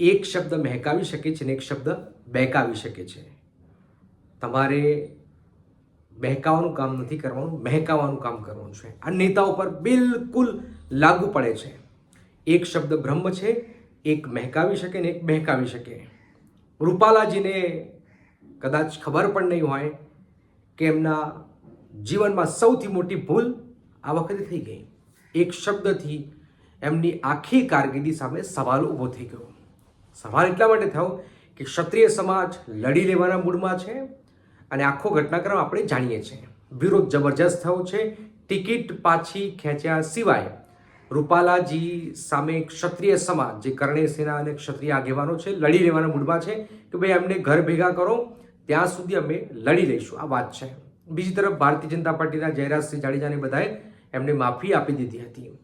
એક શબ્દ મહેકાવી શકે છે ને એક શબ્દ બહેકાવી શકે છે. તમારે બહેકાવાનું કામ નથી કરવાનું, મહેકાવાનું કામ કરવાનું છે. આ નેતાઓ પર બિલકુલ લાગુ પડે છે. એક શબ્દ બ્રહ્મ છે, એક મહેકાવી શકે ને એક બહેકાવી શકે. રૂપાલાજીને કદાચ ખબર પણ નહીં હોય કે એમના જીવનમાં સૌથી મોટી ભૂલ આ વખતે થઈ ગઈ. એક શબ્દથી એમની આખી કારકિર્દી સામે સવાલ ઊભો થઈ ગયો. સવાલ એટલા માટે થયો કે ક્ષત્રિય સમાજ લડી લેવાના મૂડમાં છે અને આખો ઘટનાક્રમ આપણે જાણીએ છીએ. વિરોધ જબરજસ્ત થયો છે. ટિકિટ પાછી ખેંચ્યા સિવાય રૂપાલાજી સામે ક્ષત્રિય સમાજ, જે કરણી સેના અને ક્ષત્રિય આગેવાનો છે, લડી લેવાના મૂડમાં છે કે ભાઈ એમને ઘર ભેગા કરો, ત્યાં સુધી અમે લડી લઈશું. આ વાત છે. બીજી તરફ ભારતીય જનતા પાર્ટીના જયરાજસિંહ જાડેજાને બધાએ એમને માફી આપી દીધી હતી.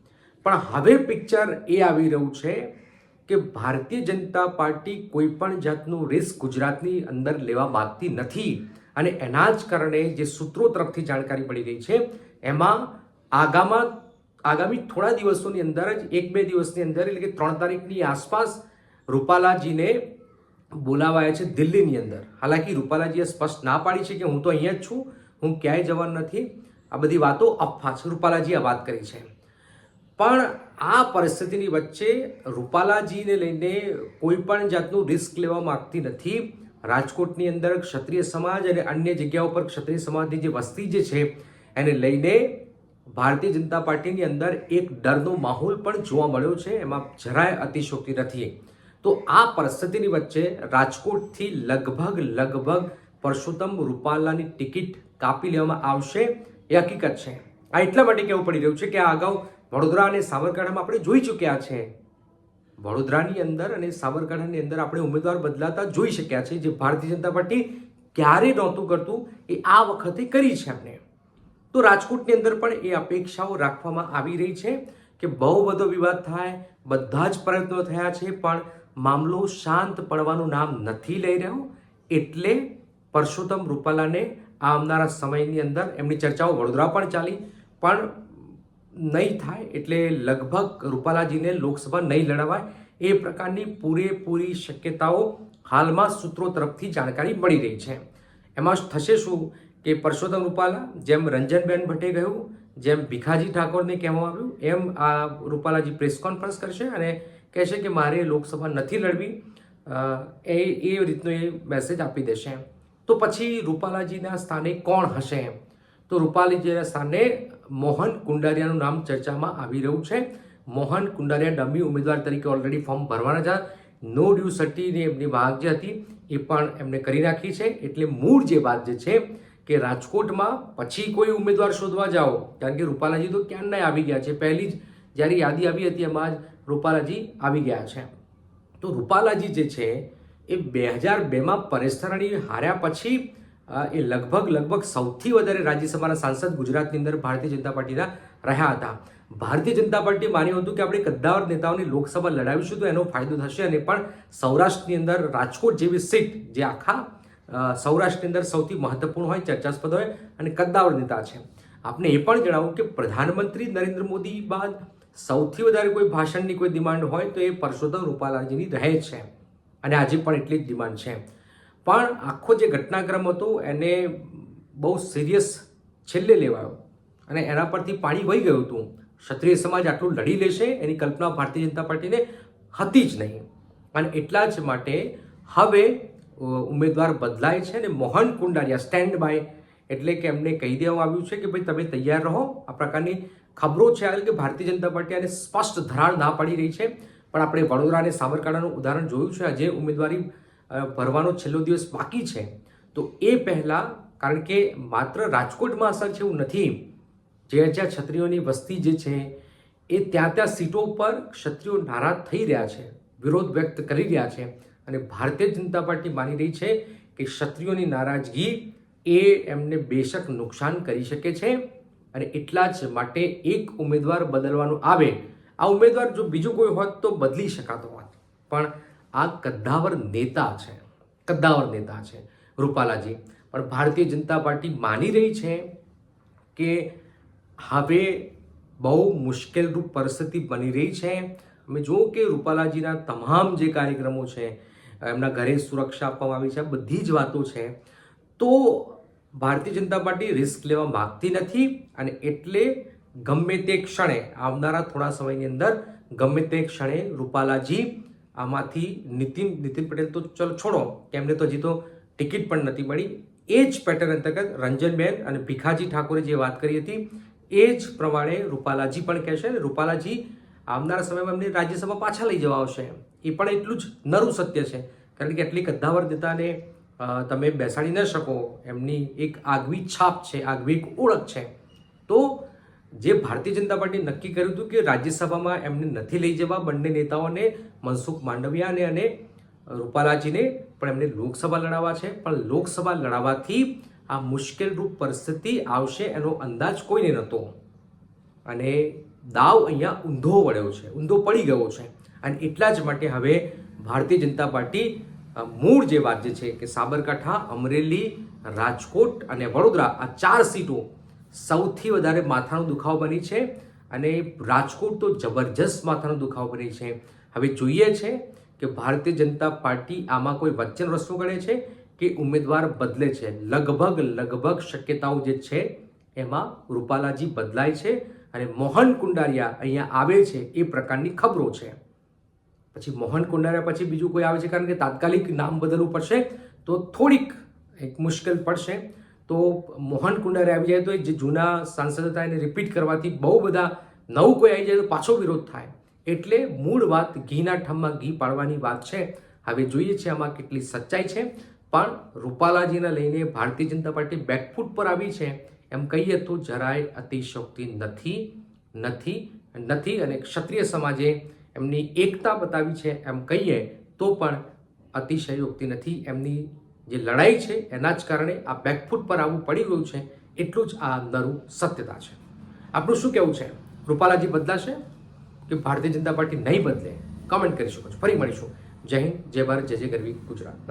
પણ હવે પિક્ચર એ આવી રહ્યું છે કે ભારતીય જનતા પાર્ટી કોઈ પણ જાતનું રિસ્ક ગુજરાતની અંદર લેવા માગતી નથી. અને એના જ કારણે જે સૂત્રો તરફથી જાણકારી મળી રહી છે, એમાં આગામાં, આગામી થોડા દિવસોની અંદર જ, એક બે દિવસની અંદર એટલે કે ત્રણ તારીખની આસપાસ રૂપાલાજીને બોલાવાયા છે દિલ્હીની અંદર. હાલાકી રૂપાલાજીએ સ્પષ્ટ ના પાડી છે કે હું તો અહીંયા જ છું, હું ક્યાંય જવાનું નથી. આ બધી વાતો અફવા છે. રૂપાલાજીએ વાત કરી છે. પણ આ પરિસ્થિતિની વચ્ચે રૂપાલાજીને લઈને કોઈ પણ જાતનું રિસ્ક લેવા માગતી નથી. રાજકોટની અંદર ક્ષત્રિય સમાજ અને અન્ય જગ્યાઓ પર ક્ષત્રિય સમાજની જે વસ્તી જે છે, એને લઈને ભારતીય જનતા પાર્ટીની અંદર એક ડરનો માહોલ પણ જોવા મળ્યો છે. એમાં જરાય અતિશોક્તિ નથી. તો આ પરિસ્થિતિની વચ્ચે રાજકોટથી લગભગ લગભગ પરસોત્તમ રૂપાલાની ટિકિટ કાપી લેવામાં આવશે. એ હકીકત છે. આ એટલા માટે કહેવું પડી રહ્યું છે કે આ અગાઉ વડોદરા અને સાબરકાંઠામાં આપણે જોઈ ચૂક્યા છે. વડોદરાની અંદર અને સાબરકાંઠાની અંદર આપણે ઉમેદવાર બદલાતા જોઈ શક્યા છે જે ભારતીય જનતા પાર્ટી ક્યારે નહોતું કરતું એ આ વખતે કરી છે એમને. તો રાજકોટની અંદર પણ એ અપેક્ષાઓ રાખવામાં આવી રહી છે કે બહુ બધો વિવાદ થાય, બધા જ પ્રયત્નો થયા છે, પણ મામલો શાંત પડવાનું નામ નથી લઈ રહ્યો. એટલે પરસોત્તમ રૂપાલાને આવનારા સમયની અંદર એમની ચર્ચાઓ વડોદરા પણ ચાલી. પણ નહીં થાય એટલે લગભગ રૂપાલાજીને લોકસભા નહીં લડાવાય. એ પ્રકારની પૂરેપૂરી શક્યતાઓ હાલમાં સૂત્રો તરફથી જાણકારી મળી રહી છે. એમાં થશે શું કે પરસોત્તમ રૂપાલા, જેમ રંજનબેન ભટ્ટે ગયું જેમ ભીખાજી ઠાકોરને કહેવામાં આવ્યું, એમ આ રૂપાલાજી પ્રેસ કોન્ફરન્સ કરશે અને કહેશે કે મારે લોકસભા નથી લડવી. એ એ રીતનો એ મેસેજ આપી દેશે. તો પછી રૂપાલાજીના સ્થાને કોણ હશે? તો રૂપાલીજીના સ્થાને મોહન કુંડારિયાનું નામ ચર્ચામાં આવી રહ્યું છે. મોહન કુંડારિયા ડમી ઉમેદવાર તરીકે ઓલરેડી ફોર્મ ભરવાના હતા. નો ડ્યુ સટ્ટીની એમની વાગ જે હતી એ પણ એમને કરી નાખી છે. એટલે મૂળ જે વાત જે છે કે રાજકોટમાં પછી કોઈ ઉમેદવાર શોધવા જાઓ, કારણ કે રૂપાલાજી તો ક્યાંના આવી ગયા છે. પહેલી જ જ્યારે યાદી આવી હતી એમાં જ રૂપાલાજી આવી ગયા છે. તો રૂપાલાજી જે છે એ બે હજાર બેમાં પરેશ હાર્યા પછી એ લગભગ લગભગ સૌથી વધારે રાજ્યસભાના સાંસદ ગુજરાતની અંદર ભારતીય જનતા પાર્ટીના રહ્યા હતા. ભારતીય જનતા પાર્ટી માન્યું હતું કે આપણે કદ્દાવર નેતાઓની લોકસભા લડાવીશું તો એનો ફાયદો થશે અને પણ સૌરાષ્ટ્રની અંદર રાજકોટ જેવી સીટ જે આખા સૌરાષ્ટ્રની અંદર સૌથી મહત્વપૂર્ણ હોય, ચર્ચાસ્પદ હોય અને કદ્દાવર નેતા છે. આપને એ પણ જણાવું કે પ્રધાનમંત્રી નરેન્દ્ર મોદી બાદ સૌથી વધારે કોઈ ભાષણની કોઈ ડિમાન્ડ હોય તો એ પરસોત્તમ રૂપાલાજીની રહે છે. અને આજે પણ એટલી જ ડિમાન્ડ છે. પણ આખો જે ઘટનાક્રમ હતો એને બહુ સિરિયસ છેલ્લે લેવાયો. અને એના પરથી પાણી વહી ગયું હતું. ક્ષત્રિય સમાજ આટલું લડી લેશે એની કલ્પના ભારતીય જનતા પાર્ટીને હતી જ નહીં. અને એટલા જ માટે હવે ઉમેદવાર બદલાય છે અને મોહન કુંડારિયા સ્ટેન્ડ બાય એટલે કે એમને કહી દેવામાં આવ્યું છે કે ભાઈ તમે તૈયાર રહો. આ પ્રકારની ખબરો છે કે ભારતીય જનતા પાર્ટી આને સ્પષ્ટ ધરાણ ના પાડી રહી છે. પણ આપણે વડોદરા અને સાબરકાંઠાનું ઉદાહરણ જોયું છે. આજે ઉમેદવારી ભરવાનો છેલ્લો દિવસ બાકી છે. તો એ પહેલાં, કારણ કે માત્ર રાજકોટમાં અસર છે એવું નથી, જે જ્યાં ક્ષત્રિયોની વસ્તી જે છે, એ ત્યાં ત્યાં સીટો પર ક્ષત્રિયો નારાજ થઈ રહ્યા છે, વિરોધ વ્યક્ત કરી રહ્યા છે. અને ભારતીય જનતા પાર્ટી માની રહી છે કે ક્ષત્રિયોની નારાજગી એ એમને બેશક નુકસાન કરી શકે છે અને એટલા જ માટે એક ઉમેદવાર બદલવાનું આવે. આ ઉમેદવાર જો બીજું કોઈ હોત તો બદલી શકાતો હોત. પણ આ કદ્દાવર નેતા છે. કદ્દાવર નેતા છે રૂપાલાજી. પણ ભારતીય જનતા પાર્ટી માની રહી છે કે હવે બહુ મુશ્કેલરૂપ પરિસ્થિતિ બની રહી છે. અમે જુઓ કે રૂપાલાજીના તમામ જે કાર્યક્રમો છે, એમના ઘરે સુરક્ષા આપવામાં આવી છે બધી જ વાતો છે. તો ભારતીય જનતા પાર્ટી રિસ્ક લેવા માગતી નથી અને એટલે ગમે તે ક્ષણે આવનારા થોડા સમયની અંદર ગમે તે ક્ષણે રૂપાલાજી આમાંથી નીતિન નીતિન પટેલ તો ચલો છોડો એમને તો હજી તો ટિકિટ પણ નથી મળી. એ જ પેટર્ન અંતર્ગત રંજનબેન અને ભીખાજી ઠાકોરે જે વાત કરી હતી, એ જ પ્રમાણે રૂપાલાજી પણ કહેશે અને રૂપાલાજી આવનારા સમયમાં એમને રાજ્યસભા પાછા લઈ જવા આવશે એ પણ એટલું જ નરું સત્ય છે. કારણ કે એટલી કદ્દાવર નેતાને તમે બેસાડી ન શકો. એમની એક આગવી છાપ છે, આગવી એક ઓળખ છે. તો જે ભારતીય જનતા પાર્ટીએ નક્કી કર્યું હતું કે રાજ્યસભામાં એમને નથી લઈ જવા, બંને નેતાઓને મનસુખ માંડવિયાને અને રૂપાલાજીને પણ એમને લોકસભા લડાવવા છે. પણ લોકસભા લડાવવાથી આ મુશ્કેલરૂપ પરિસ્થિતિ આવશે એનો અંદાજ કોઈને નહોતો. અને દાવ અહીંયા ઊંધો વળ્યો છે, ઊંધો પડી ગયો છે. અને એટલા જ માટે હવે ભારતીય જનતા પાર્ટી મૂળ જે વાત જે છે કે સાબરકાંઠા, અમરેલી, રાજકોટ અને વડોદરા આ ચાર સીટો સૌથી વધારે માથાનો દુખાવો બની છે અને રાજકોટ તો જબરજસ્ત માથાનો દુખાવો બની છે. હવે જોઈએ છે કે ભારતીય જનતા પાર્ટી આમાં કોઈ વચ્ચેનો રસ્તો ગણે છે કે ઉમેદવાર બદલે છે? લગભગ લગભગ શક્યતાઓ જે છે એમાં રૂપાલાજી બદલાય છે અને મોહન કુંડારિયા અહીંયા આવે છે એ પ્રકારની ખબરો છે. પછી મોહન કુંડારિયા પછી બીજું કોઈ આવે છે? કારણ કે તાત્કાલિક નામ બદલવું પડશે તો થોડીક એક મુશ્કેલ પડશે. તો મોહન કુંડારે આવી જાય તો જે જૂના સાંસદ હતા એને રિપીટ કરવાથી બહુ બધા નવું કોઈ આવી જાય તો પાછો વિરોધ થાય. એટલે મૂળ વાત ઘીના ઠમમાં ઘી પાડવાની વાત છે. હવે જોઈએ છે આમાં કેટલી સચ્ચાઈ છે. પણ રૂપાલાજીને લઈને ભારતીય જનતા પાર્ટી બેકફૂટ પર આવી છે. એમ કહીએ તો જરાય અતિશયોક્તિ નથી નથી નથી અને ક્ષત્રિય સમાજે એમની એકતા બતાવી છે. એમ કહીએ તો પણ અતિશયોક્તિ નથી. એમની જે લડાઈ છે, એના જ કારણે આ બેકફૂટ પર આવવું પડી ગયું છે, એટલું જ આ અંદરનું સત્યતા છે. આપણું શું કહેવું છે? રૂપાલાજી બદલાશે કે ભારતીય જનતા પાર્ટી નહીં બદલે? કમેન્ટ કરી શકો છો. ફરી મળીશું. જય હિન્દ, જય ભારત, જય જય ગરવી ગુજરાત.